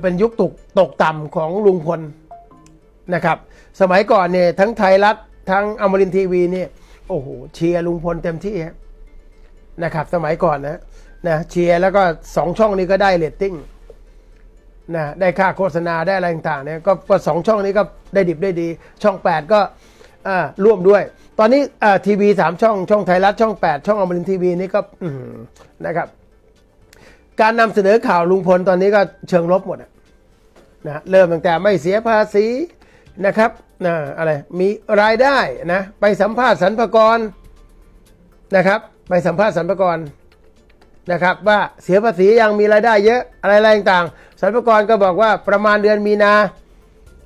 เป็นยุคตกตกต่ำของลุงพลนะครับ สมัยก่อนเนี่ยทั้งไทยรัฐทั้งอมรินทีวีเนี่ยโอ้โหเชียร์ลุงพลเต็มที่นะครับ สมัยก่อนนะนะเชียร์แล้วก็สองช่องนี้ก็ได้เรตติ้งนะได้ค่าโฆษณาได้อะไรต่างๆเนี่ยก็สองช่องนี้ก็ได้ดิบได้ดี ช่อง 8 ก็อ่าร่วมด้วย ตอนนี้อ่าทีวีสามช่อง ช่องไทยรัฐช่อง 8 ช่องอมรินทีวีนี่ก็นะครับ การนำเสนอข่าวลุงพลตอนนี้ก็เชิงลบหมดอะนะเริ่มตั้งแต่ไม่เสียภาษีนะครับนะอะไรมีรายได้นะไปสัมภาษณ์สรรพากรนะครับ ไปสัมภาษณ์สรรพากรนะครับ ว่าเสียภาษียังมีรายได้เยอะอะไรอะไรต่างๆสรรพากรก็บอกว่าประมาณเดือนมีนา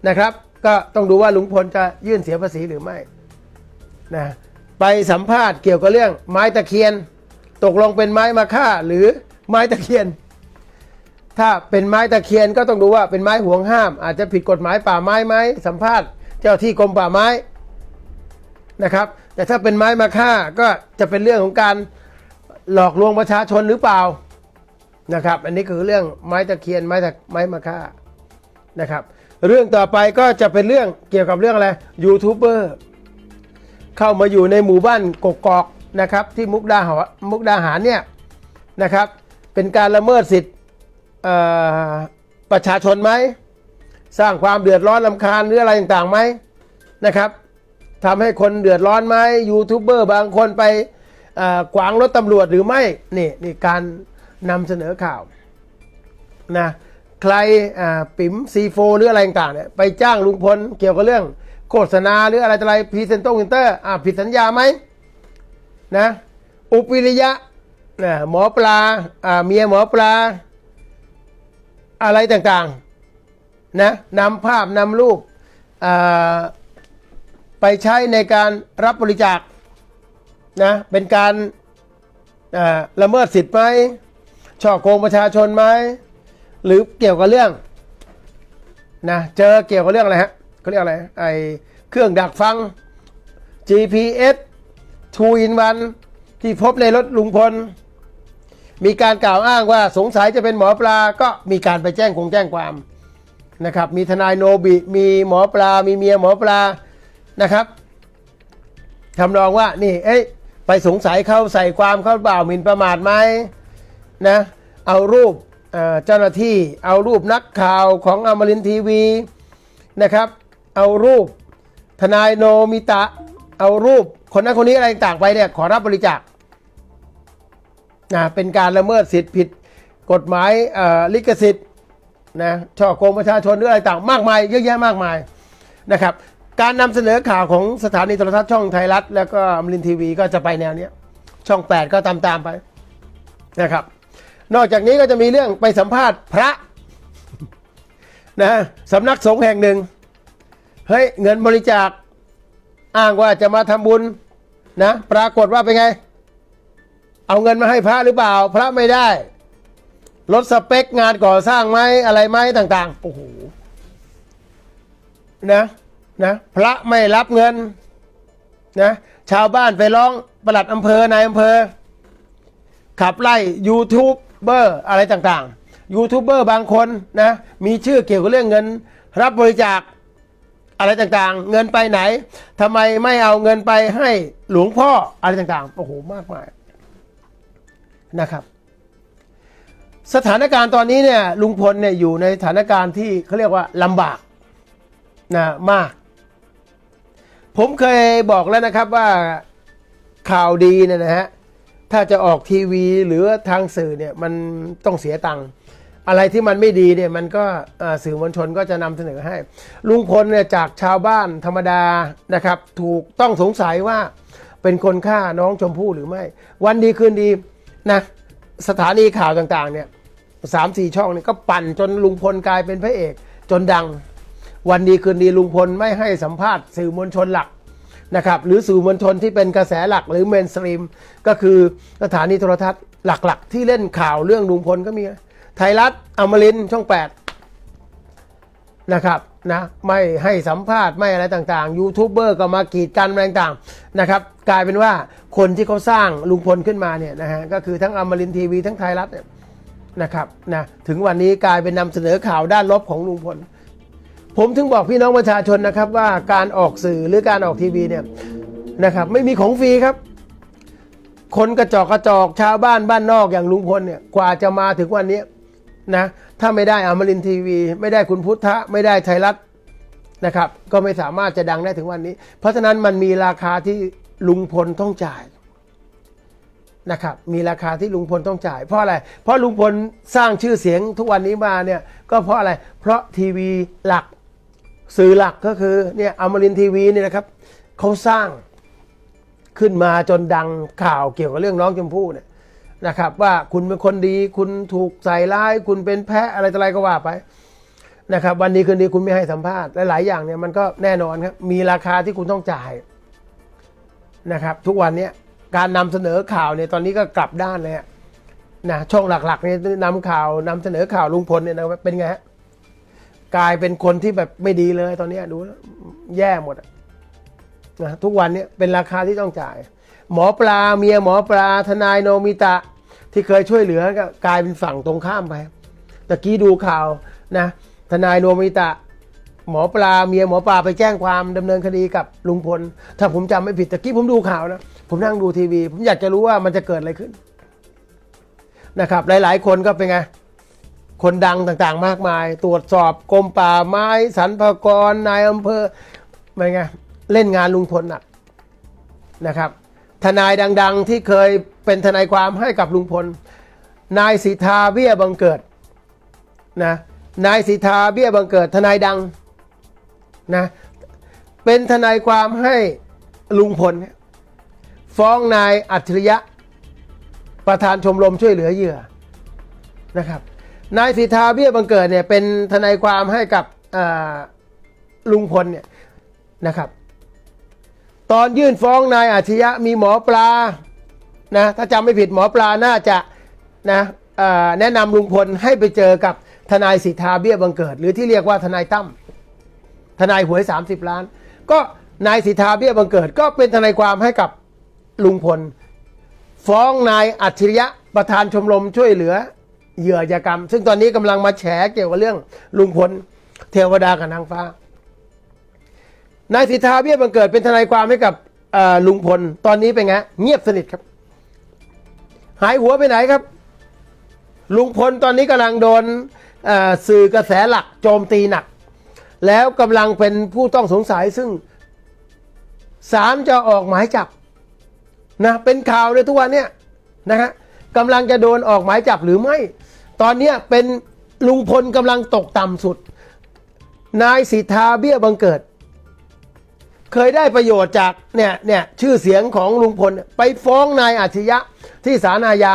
นะครับ ก็ต้องดูว่าลุงพลจะยื่นเสียภาษีหรือไม่นะไปสัมภาษณ์เกี่ยวกับเรื่องไม้ตะเคียน ตกลงเป็นไม้มาค่าหรือ ไม้ตะเคียน ถ้าเป็นไม้ตะเคียนก็ต้องดูว่าเป็นไม้ห่วงห้าม อาจจะผิดกฎหมายป่าไม้ไหมสัมภาษณ์เจ้าที่กรมป่าไม้นะครับ แต่ถ้าเป็นไม้มาค่าก็จะเป็นเรื่องของการหลอกลวงประชาชนหรือเปล่านะครับ อันนี้คือเรื่องไม้ตะเคียนไม้ตะไม้มาค่านะครับ เรื่องต่อไปก็จะเป็นเรื่องเกี่ยวกับเรื่องอะไรยูทูบเบอร์เข้ามาอยู่ในหมู่บ้านกกอกนะครับ ที่มุกดาหารมุกดาหารเนี่ยนะครับ เป็นการละเมิดสิทธิ์ประชาชนไหม สร้างความเดือดร้อนลำคาญหรืออะไรต่างๆไหมนะครับทำให้คนเดือดร้อนไหมยูทูบเบอร์บางคนไปขวางรถตำรวจหรือไม่นี่นี่การนำเสนอข่าวนะใครปิ๋มซีโฟหรืออะไรต่างๆเนี่ยไปจ้างลุงพลเกี่ยวกับเรื่องโฆษณาหรืออะไรต่ออะไรพรีเซนต์เซนเตอร์อ่าผิดสัญญาไหมนะอุปิริยะ นะหมอปลาอ่าเมียหมอปลา อะไรต่างๆนะนำภาพนำรูปอ่าไปใช้ในการรับบริจาคนะเป็นการละเมิดสิทธิ์ไหมช่อโกงประชาชนไหมหรือเกี่ยวกับเรื่องนะเจอเกี่ยวกับเรื่องอะไรฮะเขาเรียกอะไรไอเครื่องดักฟัง GPS 2 in 1ที่พบในรถลุงพล มีการกล่าวอ้างว่าสงสัยจะเป็นหมอปลาก็มีการไปแจ้งคงแจ้งความนะครับ มีทนายโนบิมีหมอปลา มีเมียหมอปลานะครับทำนองว่านี่เอ้ยไปสงสัยเขาใส่ความเขาเปล่าหมิ่นประมาทไหมนะเอารูปเอ่อเจ้าหน้าที่เอารูปนักข่าวของอมรินทร์ทีวีนะครับ เอารูปทนายโนมิตะ เอารูปคนนั้นคนนี้อะไรต่างๆไปเนี่ยขอรับบริจาค นะเป็นการละเมิดสิทธิผิดกฎหมายลิขสิทธิ์นะช่อโกงประชาชนหรืออะไรต่างมากมาย เยอะแยะมากมายนะครับ การนำเสนอข่าวของสถานีโทรทัศน์ช่องไทยรัฐ แล้วก็อมรินทีวีก็จะไปแนวเนี้ยช่อง 8 ก็ตามตามไปนะครับ นอกจากนี้ก็จะมีเรื่องไปสัมภาษณ์พระนะสำนักสงฆ์แห่งหนึ่งเฮ้ยเงินบริจาคอ้างว่าจะมาทำบุญนะ ปรากฏว่าเป็นไง เอาเงินมาให้พระหรือเปล่า พระไม่ได้ลดสเปคงานก่อสร้างไหมอะไรไหมต่าง ๆ โอ้โหนะนะพระไม่รับเงินนะชาวบ้านไปร้องประหลัดอำเภอนายอำเภอ ขับไล่ยูทูบเบอร์อะไรต่างๆยูทูบเบอร์บางคนนะมีชื่อเกี่ยวกับเรื่องเงิน รับบริจาคอะไรต่างๆ เงินไปไหนทำไมไม่เอาเงินไปให้หลวงพ่ออะไรต่างๆโอ้โหมากมาย นะครับ สถานการณ์ตอนนี้เนี่ยลุงพลเนี่ยอยู่ในสถานการณ์ที่เขาเรียกว่าลำบากนะมาก ผมเคยบอกแล้วนะครับว่าข่าวดีเนี่ยนะฮะถ้าจะออกทีวีหรือทางสื่อเนี่ยมันต้องเสียตังค์อะไรที่มันไม่ดีเนี่ยมันก็สื่อมวลชนก็จะนำเสนอให้ ลุงพลเนี่ยจากชาวบ้านธรรมดานะครับ ถูกต้องสงสัยว่าเป็นคนฆ่าน้องชมพู่หรือไม่ วันดีคืนดี นะสถานีข่าวต่างๆเนี่ยสามสี่ช่องเนี่ยก็ปั่นจนลุงพลกลายเป็นพระเอก จนดัง วันดีคืนดีลุงพลไม่ให้สัมภาษณ์สื่อมวลชนหลักนะครับหรือสื่อมวลชนที่เป็นกระแสหลักหรือเมนสตรีม ก็คือสถานีโทรทัศน์หลักๆ ที่เล่นข่าวเรื่องลุงพลก็มี ไทยรัฐอมรินช่อง 8 นะครับ นะไม่ให้สัมภาษณ์ไม่อะไรต่างๆยูทูบเบอร์ก็มากีดกันอะไรต่างๆนะครับกลายเป็นว่าคนที่เขาสร้างลุงพลขึ้นมาเนี่ยนะฮะก็คือทั้งอมรินทีวีทั้งไทยรัฐเนี่ยนะครับนะถึงวันนี้กลายเป็นนำเสนอข่าวด้านลบของลุงพล ผมถึงบอกพี่น้องประชาชนนะครับว่าการออกสื่อหรือการออกทีวีเนี่ยนะครับไม่มีของฟรีครับ คนกระจอกกระจอกชาวบ้านบ้านนอกอย่างลุงพลเนี่ยกว่าจะมาถึงวันนี้ นะถ้าไม่ได้อมรินทีวี ไม่ได้คุณพุทธะ ไม่ได้ไทยรัฐนะครับ ก็ไม่สามารถจะดังได้ถึงวันนี้ เพราะฉะนั้นมันมีราคาที่ลุงพลต้องจ่ายนะครับมีราคาที่ลุงพลต้องจ่าย เพราะอะไร เพราะลุงพลสร้างชื่อเสียงทุกวันนี้มาเนี่ยก็เพราะอะไร เพราะทีวีหลักสื่อหลักก็คือเนี่ยอมรินทีวีเนี่ยนะครับเขาสร้างขึ้นมาจนดังข่าวเกี่ยวกับเรื่องน้องชมพู่เนี่ย นะครับว่าคุณเป็นคนดี คุณถูกใส่ร้าย คุณเป็นแพะอะไรต่ออะไรก็ว่าไปนะครับวันนี้คืนดีคุณไม่ให้สัมภาษณ์หลายๆอย่างเนี่ยมันก็แน่นอนครับมีราคาที่คุณต้องจ่ายนะครับ ทุกวันนี้การนำเสนอข่าวเนี่ยตอนนี้ก็กลับด้านเลยนะช่องหลักๆเนี่ยนำข่าวนำเสนอข่าวลุงพลเนี่ยนะเป็นไงฮะกลายเป็นคนที่แบบไม่ดีเลยตอนนี้ดูแล้วแย่หมดนะทุกวันนี้เป็นราคาที่ต้องจ่าย หมอปลาเมียหมอปลาทนายโนมิตะ ที่เคยช่วยเหลือก็กลายเป็นฝั่งตรงข้ามไปตะกี้ดูข่าวนะ ทนายโนมิตะ หมอปลาเมียหมอปลาไปแจ้งความดำเนินคดีกับลุงพล ถ้าผมจำไม่ผิดตะกี้ผมดูข่าวนะ ผมนั่งดูทีวี ผมอยากจะรู้ว่ามันจะเกิดอะไรขึ้นนะครับ หลาย ๆ คนก็เป็นไงคนดังต่างๆ มากมาย ตรวจสอบกรมป่าไม้สรรพากรนายอำเภอเป็นไงเล่นงานลุงพลหนักนะครับ ทนายดัง ๆ ที่เคยเป็นทนายความให้กับลุงพล นายสิทธาเบี้ยบังเกิดนะนายสิทธาเบี้ยบังเกิดทนายดังนะเป็นทนายความให้ลุงพล ฟ้องนายอัจฉริยะ ประธานชมรมช่วยเหลือเหยื่อนะครับนายสิทธาเบี้ยบังเกิดเนี่ยเป็นทนายความให้กับลุงพลเนี่ยนะครับ ตอนยื่นฟ้องนายอาชญะมีหมอปลานะถ้าจำไม่ผิดหมอปลาน่าจะนะแนะนำลุงพลให้ไปเจอกับทนายสิทธาเบี้ยบังเกิด หรือที่เรียกว่าทนายตั้มทนายหวย 30 ล้าน ก็นายสิทธาเบี้ยบังเกิด ก็เป็นทนายความให้กับลุงพล ฟ้องนายอัจฉริยะประธานชมรมช่วยเหลือเหยื่ออาชญากรรม ซึ่งตอนนี้กำลังมาแฉเกี่ยวกับเรื่องลุงพลเทวดากับนางฟ้า นายสิทธาเบี้ยบังเกิดเป็นทนายความให้กับลุงพลตอนนี้เป็นไงเงียบสนิทครับ หายหัวไปไหนครับ ลุงพลตอนนี้กำลังโดนสื่อกระแสหลักโจมตีหนัก แล้วกำลังเป็นผู้ต้องสงสัยซึ่งศาลจะออกหมายจับนะเป็นข่าวเลยทุกวันเนี่ยนะฮะกำลังจะโดนออกหมายจับหรือไม่ ตอนนี้เป็นลุงพลกำลังตกต่ำสุด นายสิทธาเบี้ยบังเกิด เคยได้ประโยชน์จากเนี่ยเนี่ยชื่อเสียงของลุงพลไปฟ้องนายอาชญะที่ศาลอาญา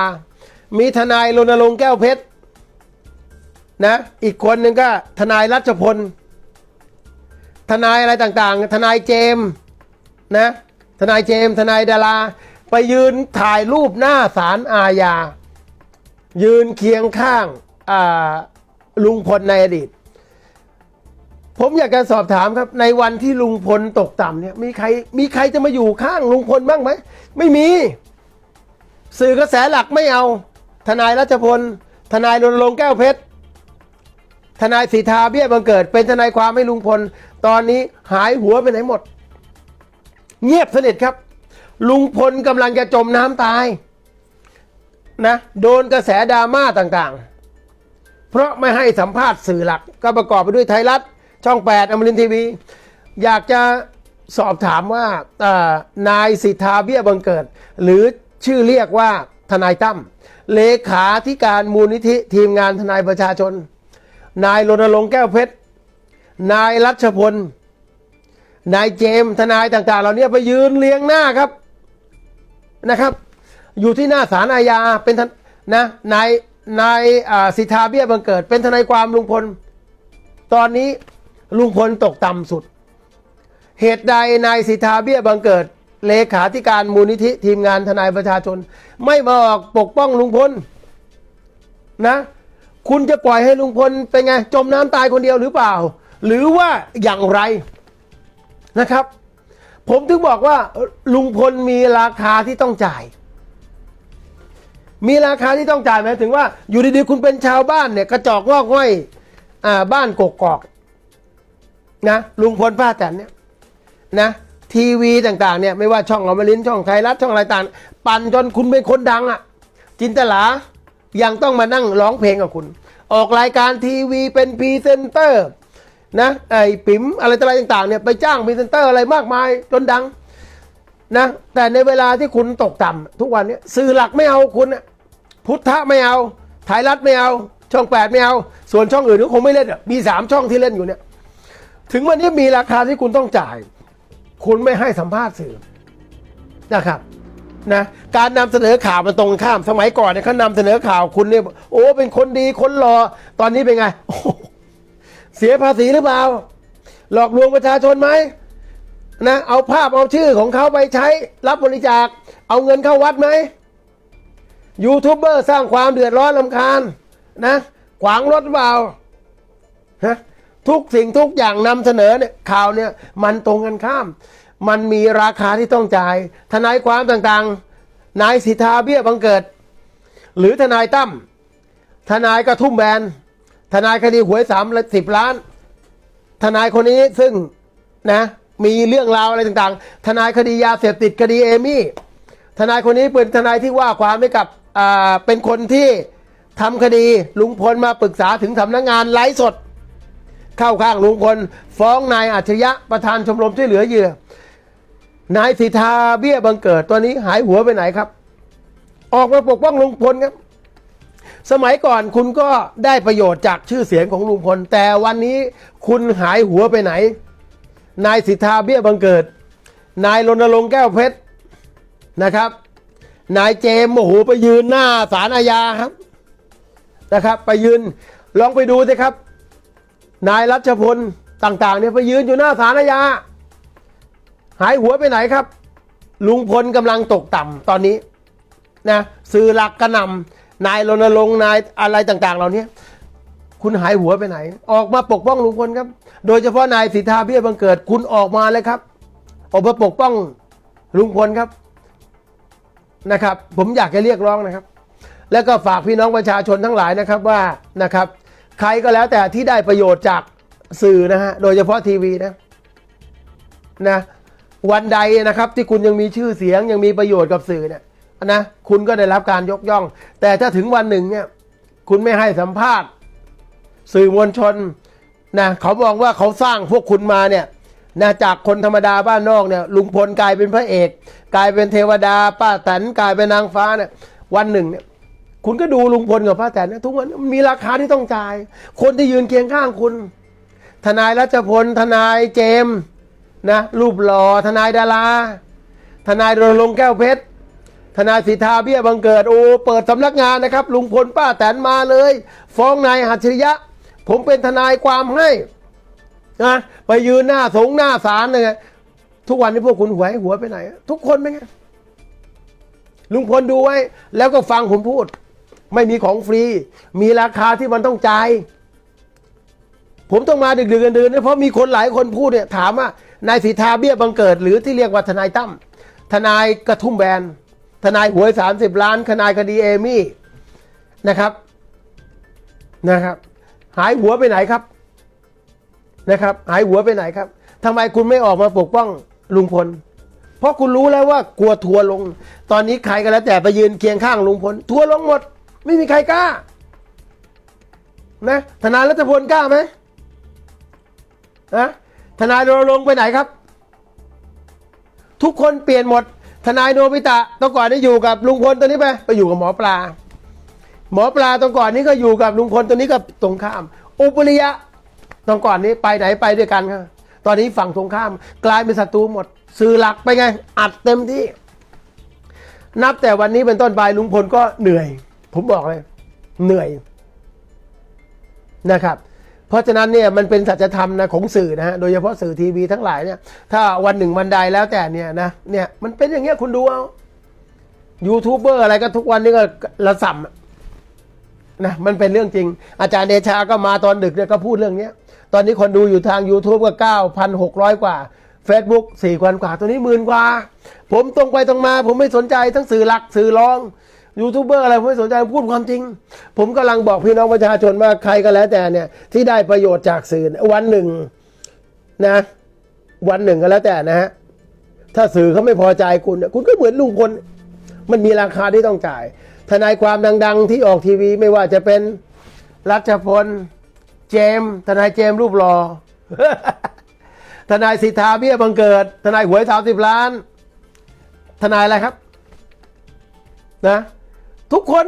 มีทนายรณรงค์แก้วเพชรนะอีกคนหนึ่งก็ทนายรัชพล ทนายอะไรต่างๆ ทนายเจมส์นะทนายเจมส์ทนายดารา ไปยืนถ่ายรูปหน้าศาลอาญา ยืนเคียงข้างลุงพลในอดีต ผมอยากจะสอบถามครับ ในวันที่ลุงพลตกต่ำเนี่ย มีใครมีใครจะมาอยู่ข้างลุงพลบ้างไหมไม่มี สื่อกระแสหลักไม่เอา ทนายรัชพล ทนายรณรงค์แก้วเพชรทนายสีทาเบี้ยบังเกิด เป็นทนายความให้ลุงพล ตอนนี้หายหัวไปไหนหมด เงียบสนิทครับ ลุงพลกำลังจะจมน้ำตาย นะ โดนกระแสดราม่าต่างๆ เพราะไม่ให้สัมภาษณ์สื่อหลัก ก็ประกอบไปด้วยไทยรัฐ ช่อง 8อมรินทีวี อยากจะสอบถามว่านายสิทธาเบี้ยบังเกิด หรือชื่อเรียกว่าทนายตั้มเลขาธิการมูลนิธิทีมงานทนายประชาชน นายรณรงค์แก้วเพชร นายรัชพล นายเจมทนายต่างๆเหล่านี้ไปยืนเรียงหน้าครับนะครับ อยู่ที่หน้าศาลอาญาเป็นทนนะนายนายสิทธาเบี้ยบังเกิด เป็นทนายความลุงพล ตอนนี้ ลุงพลตกต่ำสุด เหตุใดนายสิทธาเบี้ยบังเกิด เลขาธิการมูลนิธิทีมงานทนายประชาชน ไม่มาออกปกป้องลุงพลนะ คุณจะปล่อยให้ลุงพลเป็นไง จมน้ำตายคนเดียวหรือเปล่า หรือว่าอย่างไรนะครับ ผมถึงบอกว่าลุงพลมีราคาที่ต้องจ่ายมีราคาที่ต้องจ่ายไหมายถึงว่าอยู่ดีๆ คุณเป็นชาวบ้านเนี่ย กระจอกงอกง่อยอ่าบ้านกกอก นะลุงพลป้าแตนเนี่ยนะทีวีต่างๆเนี่ยไม่ว่าช่องอมรินทร์ช่องไทยรัฐช่องอะไรต่างปั่นจนคุณเป็นคนดังอะ่ะ จินตลายังต้องมานั่งร้องเพลงกับคุณ ออกรายการทีวีเป็นพรีเซนเตอร์นะไอ้ปิ๋มอะไรต่ออะไรต่างๆเนี่ยไปจ้างพรีเซนเตอร์อะไรมากมายจนดังนะแต่ในเวลาที่คุณตกต่ำทุกวันเนี้ยสื่อหลักไม่เอาคุณพุทธะไม่เอาไทยรัฐไม่เอา ช่องแปดไม่เอา ส่วนช่องอื่นก็คงไม่เล่นอะมีสามช่องที่เล่นอยู่เนี่ย ถึงวันนี้มีราคาที่คุณต้องจ่าย คุณไม่ให้สัมภาษณ์สื่อนะครับนะการนำเสนอข่าวมันตรงข้าม สมัยก่อนเนี่ยเขานำเสนอข่าวคุณเนี่ยโอ้เป็นคนดีคนรอตอนนี้เป็นไงเสียภาษีหรือเปล่า หลอกลวงประชาชนไหมนะเอาภาพเอาชื่อของเขาไปใช้รับบริจาค เอาเงินเข้าวัดไหมยูทูบเบอร์สร้างความเดือดร้อนลำคาญนะ ขวางรถเปล่าฮะ ทุกสิ่งทุกอย่างนำเสนอเนี่ยข่าวเนี่ยมันตรงกันข้าม มันมีราคาที่ต้องจ่าย ทนายความต่างๆ นายสิทธาเบี้ยบังเกิด หรือทนายตั้มทนายกระทุ่มแบนทนายคดีหวยสามสิบล้าน ทนายคนนี้ซึ่งนะมีเรื่องราวอะไรต่างๆ ทนายคดียาเสพติดคดีเอมี่ ทนายคนนี้เป็นทนายที่ว่าความให้กับเป็นคนที่ทำคดีลุงพลมาปรึกษาถึงสำนักงานไลฟ์สด เข้าข้างลุงพลฟ้องนายอัจฉริยะประธานชมรมช่วยเหลือเหยื่อนายสิทธาเบี้ยบังเกิดตัวนี้หายหัวไปไหนครับ ออกมาปกป้องลุงพลครับ สมัยก่อนคุณก็ได้ประโยชน์จากชื่อเสียงของลุงพล แต่วันนี้คุณหายหัวไปไหน นายสิทธาเบี้ยบังเกิด นายรณรงค์แก้วเพชรนะครับ นายเจมส์โอ้โหไปยืนหน้าศาลอาญาครับนะครับ ไปยืนลองไปดูสิครับ นายรัชพลต่างๆเนี่ยไปยืนอยู่หน้าศาลอาญาหายหัวไปไหนครับ ลุงพลกำลังตกต่ำตอนนี้นะสื่อหลักกระนำนายรณรงค์นายอะไรต่างๆ เหล่านี้คุณหายหัวไปไหน ออกมาปกป้องลุงพลครับ โดยเฉพาะนายสิทธาเบี้ยบังเกิดคุณออกมาเลยครับ ออกมาปกป้องลุงพลครับนะครับ ผมอยากจะเรียกร้องนะครับ แล้วก็ฝากพี่น้องประชาชนทั้งหลายนะครับว่านะครับ ใครก็แล้วแต่ที่ได้ประโยชน์จากสื่อนะฮะโดยเฉพาะทีวีนะนะวันใดนะครับที่คุณยังมีชื่อเสียงยังมีประโยชน์กับสื่อเนี่ยนะคุณก็ได้รับการยกย่อง แต่ถ้าถึงวันหนึ่งเนี่ยคุณไม่ให้สัมภาษณ์ สื่อมวลชนนะเขามองว่าเขาสร้างพวกคุณมาเนี่ยนะจากคนธรรมดาบ้านนอกเนี่ยลุงพลกลายเป็นพระเอก กลายเป็นเทวดาป้าแตนกลายเป็นนางฟ้าเนี่ยวันหนึ่งเนี่ย คุณก็ดูลุงพลกับป้าแตนนะทุกวันมีราคาที่ต้องจ่าย คนที่ยืนเคียงข้างคุณ ทนายรัชพล ทนายเจมส์นะรูปหล่อทนายดารา ทนายรณรงค์แก้วเพชรทนายสิทธาเบี้ยบังเกิดโอ้เปิดสำนักงานนะครับ ลุงพลป้าแตนมาเลย ฟ้องนายหัตถริยะ ผมเป็นทนายความให้นะไปยืนหน้าสงหน้าศาลเลยทุกวันนี้พวกคุณหวยหัวไปไหน ทุกคนเป็นไงลุงพลดูไว้ แล้วก็ฟังผมพูด ไม่มีของฟรี มีราคาที่มันต้องจ่าย ผมต้องมาดึกๆกันเดินๆนเพราะมีคนหลายคนพูดเนี่ยถามว่านายสิทธาเบี้ยบังเกิด หรือที่เรียกว่าทนายตั้มทนายกระทุ่มแบนทนายหวยสามสิบล้านทนายคดีเอมี่นะครับนะครับ หายหัวไปไหนครับนะครับ หายหัวไปไหนครับทำไมคุณไม่ออกมาปกป้องลุงพล เพราะคุณรู้แล้วว่ากลัวทัวร์ลง ตอนนี้ใครก็แล้วแต่ไปยืนเคียงข้างลุงพล ทัวร์ลงหมด ไม่มีใครกล้า นะทนายรัฐพลกล้าไหมนะทนายรณรงค์ไปไหนครับ ทุกคนเปลี่ยนหมด ทนายโนบิตะตอนก่อนนี่อยู่กับลุงพลตอนนี้ไปไปอยู่กับหมอปลา หมอปลาตอนก่อนนี้ก็อยู่กับลุงพลตอนนี้ก็ตรงข้าม อุปริยะตอนก่อนนี้ไปไหนไปด้วยกันครับตอนนี้ฝั่งตรงข้าม กลายเป็นศัตรูหมด สื่อหลักไปไง อัดเต็มที่ นับแต่วันนี้เป็นต้นไปลุงพลก็เหนื่อย ผมบอกเลย เหนื่อยนะครับ เพราะฉะนั้นเนี่ยมันเป็นสัจธรรมนะของสื่อนะฮะโดยเฉพาะสื่อทีวีทั้งหลายเนี่ย ถ้าวันหนึ่งวันใดแล้วแต่เนี่ยนะเนี่ยมันเป็นอย่างเงี้ยคุณดูเอายูทูบเบอร์อะไรก็ทุกวันนี้ก็ระส่ำนะมันเป็นเรื่องจริง อาจารย์เดชาก็มาตอนดึกเนี่ยก็พูดเรื่องเนี้ย ตอนนี้คนดูอยู่ทาง YouTube ก็ 9,600 กว่า Facebook 4,000กว่า ตัวนี้หมื่นกว่า ผมตรงไปตรงมา ผมไม่สนใจทั้งสื่อหลักสื่อรอง ยูทูบเบอร์อะไรผมไม่สนใจพูดความจริง ผมกำลังบอกพี่น้องประชาชนว่าใครก็แล้วแต่เนี่ยที่ได้ประโยชน์จากสื่อวันหนึ่งนะ วันหนึ่งก็แล้วแต่นะฮะถ้าสื่อเขาไม่พอใจคุณเนี่ยคุณก็เหมือนลุงพลมันมีราคาที่ต้องจ่าย ทนายความดัง ๆ ที่ออกทีวีไม่ว่าจะเป็นรัชพล เจม ทนายเจมรูปหล่อทนายสิทธาเบี้ยบังเกิด ทนายหวยสามสิบล้าน ทนายอะไรครับ นะ ทุกคน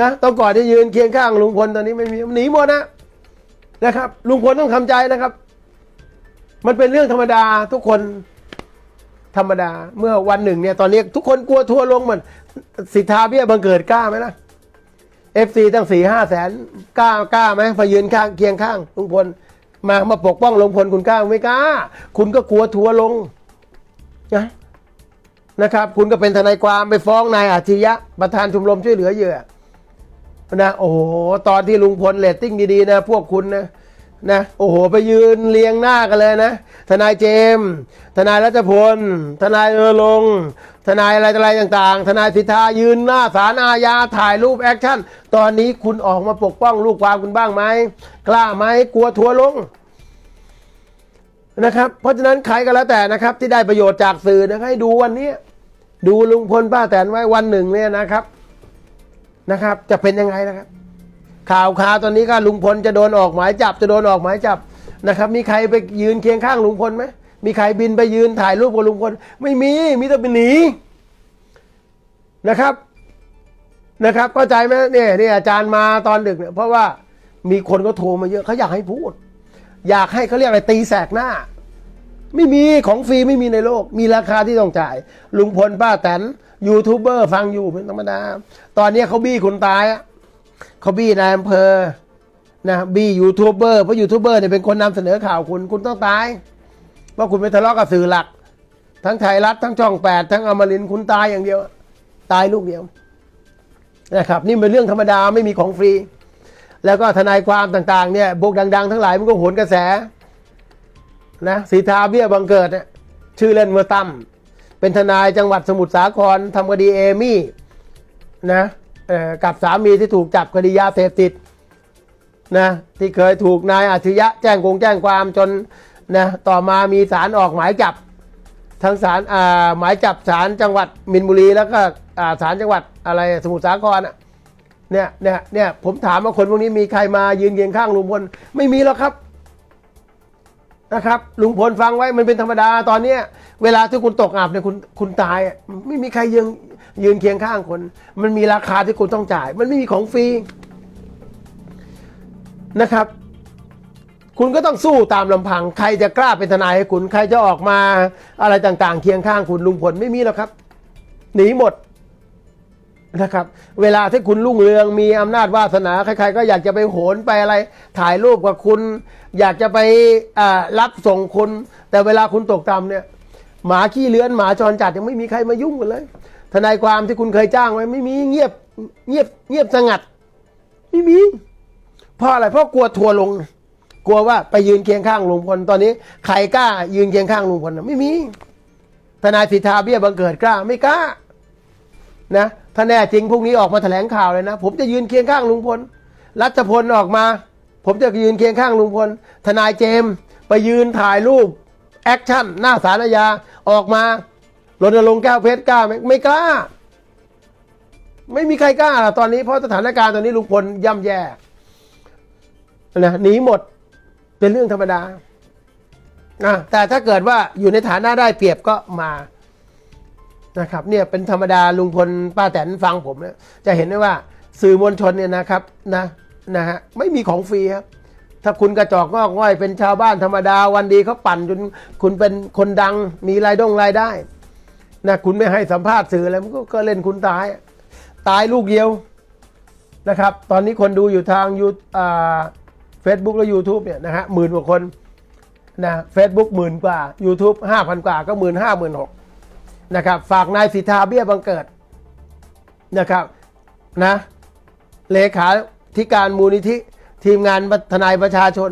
นะต้องก่อนจะยืนเคียงข้างลุงพลตอนนี้ไม่มีหนีหมดนะนะครับลุงพลต้องทำใจนะครับ มันเป็นเรื่องธรรมดาทุกคนธรรมดา เมื่อวันหนึ่งเนี่ยตอนนี้ทุกคนกลัวทัวร์ลงเหมือนสิทธาเบี้ยบังเกิดกล้าไหมนะเอฟซีตั้งสี่ห้าแสนกล้ากล้าไหมพอยืนข้างเคียงข้างลุงพลมามาปกป้องลุงพลคุณกล้าไม่กล้า คุณก็กลัวทัวร์ลงนะ นะครับ คุณก็เป็นทนายความไปฟ้องนายอาชียะ ประธานชมรมช่วยเหลือเหยื่อนะโอ้โหตอนที่ลุงพลเลตติ้งดีๆนะ พวกคุณนะนะโอ้โห ไปยืนเรียงหน้ากันเลยนะ ทนายเจมส์ทนายรัชพล ทนายเออลง ทนายอะไรอะไรต่างๆ ทนายสิทธายืนหน้าศาลอาญาถ่ายรูปแอคชั่น ตอนนี้คุณออกมาปกป้องลูกความคุณบ้างไหม กล้าไหมกลัวทัวร์ลง นะครับ เพราะฉะนั้นใครก็แล้วแต่นะครับ ที่ได้ประโยชน์จากสื่อนะให้ดูวันนี้ดูลุงพลป้าแตนไว้วันหนึ่งเนี่ยนะครับนะครับ จะเป็นยังไงนะครับ ข่าวข่าวตอนนี้ก็ลุงพลจะโดนออกหมายจับจะโดนออกหมายจับนะครับ มีใครไปยืนเคียงข้างลุงพลไหมมีใครบินไปยืนถ่ายรูปกับลุงพลไม่มีมีแต่ไปหนีนะครับนะครับเข้าใจไหมเนี่ยนี่อาจารย์มาตอนดึกเนี่ยเพราะว่ามีคนก็โทรมาเยอะเขาอยากให้พูด อยากให้เขาเรียกอะไรตีแสกหน้า ไม่มีของฟรีไม่มีในโลก มีราคาที่ต้องจ่าย ลุงพลป้าแตนยูทูบเบอร์ฟังอยู่เป็นธรรมดา ตอนนี้เขาบี้คนตายอะเขาบี้นายอำเภอนะบี้ยูทูบเบอร์เพราะยูทูบเบอร์เนี่ยเป็นคนนำเสนอข่าวคุณคุณต้องตายเพราคุณไปทะเลาะกับสื่อหลัก ทั้งไทยรัฐทั้งช่องแปดทั้งอมรินคุณตายอย่างเดียว ตายลูกเดียวนะครับนี่เป็นเรื่องธรรมดาไม่มีของฟรี แล้วก็ทนายความต่างๆเนี่ยพวกดัง ๆ ทั้งหลายมันก็โหนกระแสนะสีทาเบี้ยบังเกิดเนี่ยชื่อเล่นเมื่อตั้มเป็นทนายจังหวัดสมุทรสาครทำคดีเอมี่นะกับสามีที่ถูกจับคดียาเสพติดนะที่เคยถูกนายอาชญะแจ้งกงแจ้งความจนนะต่อมามีศาลออกหมายจับ ทั้งศาลหมายจับศาลจังหวัดมินบุรีแล้วก็อ่าศาลจังหวัดอะไรสมุทรสาครอะ เนี่ยเนี่ยเนี่ยผมถามว่าคนพวกนี้มีใครมายืนเคียงข้างลุงพลไม่มีหรอกครับนะครับลุงพลฟังไว้มันเป็นธรรมดาตอนเนี้ยเวลาที่คุณตกอับเนี่ยคุณคุณตายไม่มีใครยืนยืนเคียงข้างคน มันมีราคาที่คุณต้องจ่าย มันไม่มีของฟรีนะครับ คุณก็ต้องสู้ตามลำพัง ใครจะกล้าเป็นทนายให้คุณ ใครจะออกมาอะไรต่างๆ เคียงข้างคุณลุงพลไม่มีหรอกครับ หนีหมด นะครับ เวลาที่คุณรุ่งเรืองมีอำนาจวาสนาใครๆก็อยากจะไปโหนไปอะไร ถ่ายรูปกับคุณ อยากจะไปรับส่งคุณ แต่เวลาคุณตกต่ำเนี่ย หมาขี้เลื้อนหมาจรจัดยังไม่มีใครมายุ่งกันเลย ทนายความที่คุณเคยจ้างไว้ไม่มีเงียบเงียบเงียบสงัด ไม่มีเพราะอะไรเพราะกลัวทัวร์ลง กลัวว่าไปยืนเคียงข้างลุงพลตอนนี้ใครกล้า ยืนเคียงข้างลุงพลไม่มีทนายสิทธาเบี้ยบังเกิดกล้าไม่กล้า นะ ถ้าแน่จริงพรุ่งนี้ออกมาแถลงข่าวเลยนะ ผมจะยืนเคียงข้างลุงพล รัชพลออกมา ผมจะยืนเคียงข้างลุงพล ทนายเจมส์ไปยืนถ่ายรูปแอคชั่นหน้าสารยาออกมารณรงค์แก้วเพชรกล้าไหมไม่กล้า ไม่มีใครกล้าหรอกตอนนี้เพราะสถานการณ์ตอนนี้ลุงพลย่ำแย่นะหนีหมดเป็นเรื่องธรรมดาอะแต่ถ้าเกิดว่าอยู่ในฐานะได้เปรียบก็มา นะครับเนี่ยเป็นธรรมดาลุงพลป้าแตนฟังผมเนี่ยจะเห็นได้ว่าสื่อมวลชนเนี่ยนะครับนะนะฮะไม่มีของฟรีครับถ้าคุณกระจอกงอกง่อยเป็นชาวบ้านธรรมดาวันดีเขาปั่นจนคุณเป็นคนดังมีรายด้งรายได้นะคุณไม่ให้สัมภาษณ์สื่ออะไรมันก็ก็เล่นคุณตาย ตายลูกเดียวนะครับ ตอนนี้คนดูอยู่ทางยูอ่าเฟซบุ๊กและยูทูบเนี่ยนะฮะหมื่นกว่าคนนะเฟซบุ๊กหมื่นกว่า YouTube ห้าพันกว่าก็หมื่นห้าหมื่นหก นะครับฝากนายสิทธาเบี้ยบังเกิดนะครับนะเลขาธิการมูลนิธิทีมงานทนายประชาชน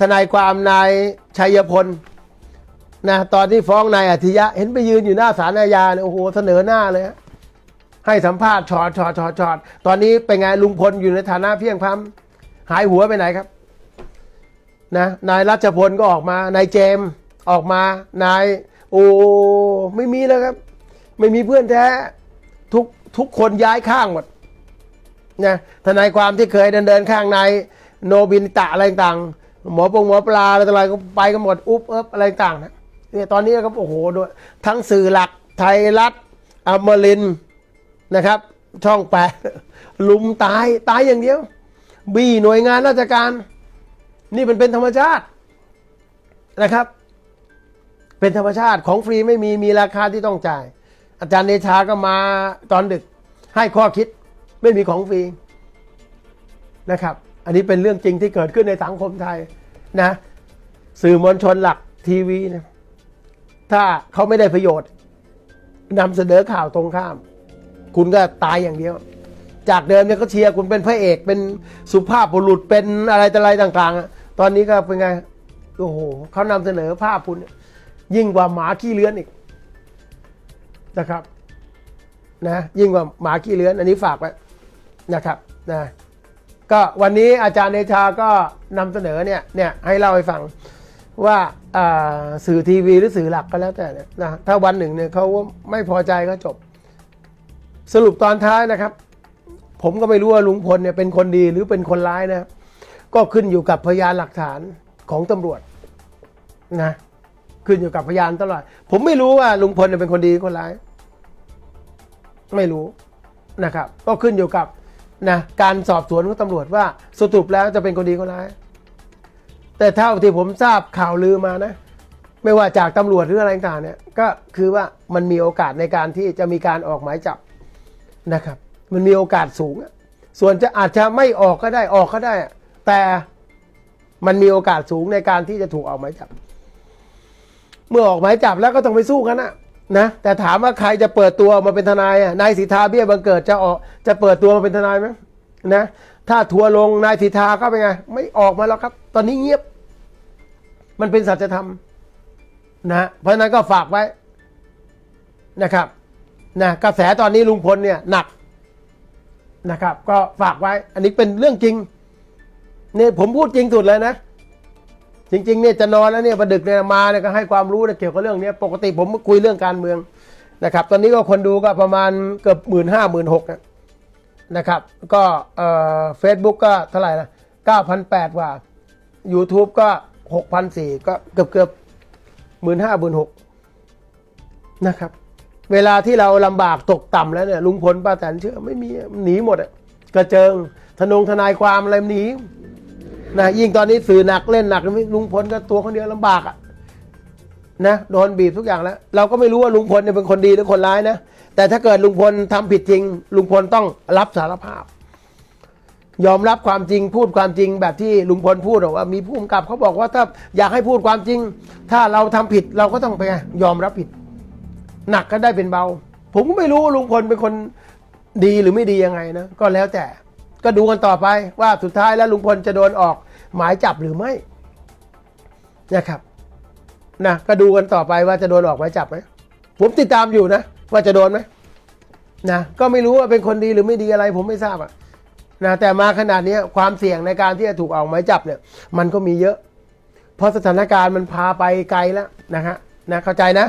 ทนายความนายชัยพลนะตอนที่ฟ้องนายอาทิยะ เห็นไปยืนอยู่หน้าศาลอาญาเนี่ยโอ้โหเสนอหน้าเลยฮะให้สัมภาษณ์ชอดชอดชอดชอดตอนนี้เป็นไงลุงพลอยู่ในฐานะเพียงพำหายหัวไปไหนครับนะนายรัชพลก็ออกมานายเจมออกมานาย โอ้ไม่มีแล้วครับ ไม่มีเพื่อนแท้ทุกทุกคนย้ายข้างหมดนะทนายความที่เคยเดินเดินข้างนายโนบินตะอะไรต่างหมอปงหมอปลาอะไรต่ออะไรก็ไปกันหมดอุ๊บเอิบอะไรต่างนะเนี่ยตอนนี้ก็โอ้โหด้วยทั้งสื่อหลักไทยรัฐอมรินนะครับ ช่องแปดลุมตายตายอย่างเดียว บี้หน่วยงานราชการ นี่มันเป็นธรรมชาตินะครับ เป็นธรรมชาติของฟรีไม่มีมีราคาที่ต้องจ่าย อาจารย์เดชาก็มาตอนดึกให้ข้อคิดไม่มีของฟรีนะครับ อันนี้เป็นเรื่องจริงที่เกิดขึ้นในสังคมไทยนะสื่อมวลชนหลักทีวีนะถ้าเขาไม่ได้ประโยชน์นำเสนอข่าวตรงข้าม คุณก็ตายอย่างเดียว จากเดิมเนี่ยเขาเชียร์คุณเป็นพระเอกเป็นสุภาพบุรุษเป็นอะไรต่ออะไรต่าง ๆ ตอนนี้ก็เป็นไงโอ้โหเขานำเสนอภาพคุณ ยิ่งกว่าหมาขี้เลื้อนอีกนะครับนะยิ่งกว่าหมาขี้เลื้อน อันนี้ฝากไว้นะครับนะก็วันนี้อาจารย์เดชาก็นำเสนอเนี่ยเนี่ยให้เล่าให้ฟังว่าสื่อทีวีหรือสื่อหลักก็แล้วแต่เนี่ยนะถ้าวันหนึ่งเนี่ยเขาไม่พอใจก็จบ สรุปตอนท้ายนะครับ ผมก็ไม่รู้ว่าลุงพลเนี่ยเป็นคนดีหรือเป็นคนร้ายนะ ก็ขึ้นอยู่กับพยานหลักฐานของตำรวจนะ ขึ้นอยู่กับพยานตลอด ผมไม่รู้ว่าลุงพลเป็นคนดีคนร้าย ไม่รู้นะครับ ก็ขึ้นอยู่กับนะการสอบสวนของตำรวจว่าสรุปแล้วจะเป็นคนดีคนร้าย แต่เท่าที่ผมทราบข่าวลือมานะ ไม่ว่าจากตำรวจหรืออะไรต่างเนี่ยก็คือว่ามันมีโอกาสในการที่จะมีการออกหมายจับนะครับ มันมีโอกาสสูง ส่วนจะอาจจะไม่ออกก็ได้ออกก็ได้ แต่มันมีโอกาสสูงในการที่จะถูกออกหมายจับ เมื่อออกหมายจับแล้วก็ต้องไปสู้กันนะนะแต่ถามว่าใครจะเปิดตัวมาเป็นทนายอะนายสิทธาเบี้ยบังเกิดจะออกจะเปิดตัวมาเป็นทนายไหมนะถ้าทัวร์ลงนายสิทธาก็เป็นไง ไม่ออกมาแล้วครับ ตอนนี้เงียบ มันเป็นสัจธรรมนะเพราะฉะนั้นก็ฝากไว้นะครับนะกระแสตอนนี้ลุงพลเนี่ยหนักนะครับ ก็ฝากไว้ อันนี้เป็นเรื่องจริงเนี่ยผมพูดจริงสุดเลยนะ จริงๆเนี่ยจะนอนแล้วเนี่ยประดึกเนี่ยมาเนี่ยก็ให้ความรู้เกี่ยวกับเรื่องนี้ปกติผมคุยเรื่องการเมืองนะครับ ตอนนี้ก็คนดูก็ประมาณเกือบหมื่นห้าหมื่นหกนะครับ ก็เอ่อเฟซบุ๊กก็เท่าไหร่นะเก้าพันแปดกว่า YouTube ก็หกพันสี่ก็เกือบเกือบหมื่นห้าหมื่นหกนะครับ เวลาที่เราลำบากตกต่ำแล้วเนี่ยลุงพลป้าแตนเชื่อไม่มีหนีหมดอะกระเจิงทนงทนายความอะไรหนี นะยิ่งตอนนี้สื่อหนักเล่นหนักลุงพลก็ตัวคนเดียวลำบากอะนะโดนบีบทุกอย่างแล้ว เราก็ไม่รู้ว่าลุงพลเนี่ยเป็นคนดีหรือคนร้ายนะแต่ถ้าเกิดลุงพลทำผิดจริง ลุงพลต้องรับสารภาพ ยอมรับความจริงพูดความจริงแบบที่ลุงพลพูดว่า มีผู้กำกับเขาบอกว่าถ้าอยากให้พูดความจริง ถ้าเราทำผิดเราก็ต้องไปยอมรับผิด หนักก็ได้เป็นเบา ผมก็ไม่รู้ว่าลุงพลเป็นคนดีหรือไม่ดียังไงนะก็แล้วแต่ ก็ดูกันต่อไปว่าสุดท้ายแล้วลุงพลจะโดนออกหมายจับหรือไม่นะครับนะก็ดูกันต่อไปว่าจะโดนออกหมายจับไหมผมติดตามอยู่นะ ว่าจะโดนไหมนะก็ไม่รู้ว่าเป็นคนดีหรือไม่ดีอะไร ผมไม่ทราบอะนะแต่มาขนาดนี้ความเสี่ยงในการที่จะถูกออกหมายจับเนี่ย มันก็มีเยอะ เพราะสถานการณ์มันพาไปไกลแล้วนะฮะนะเข้าใจนะ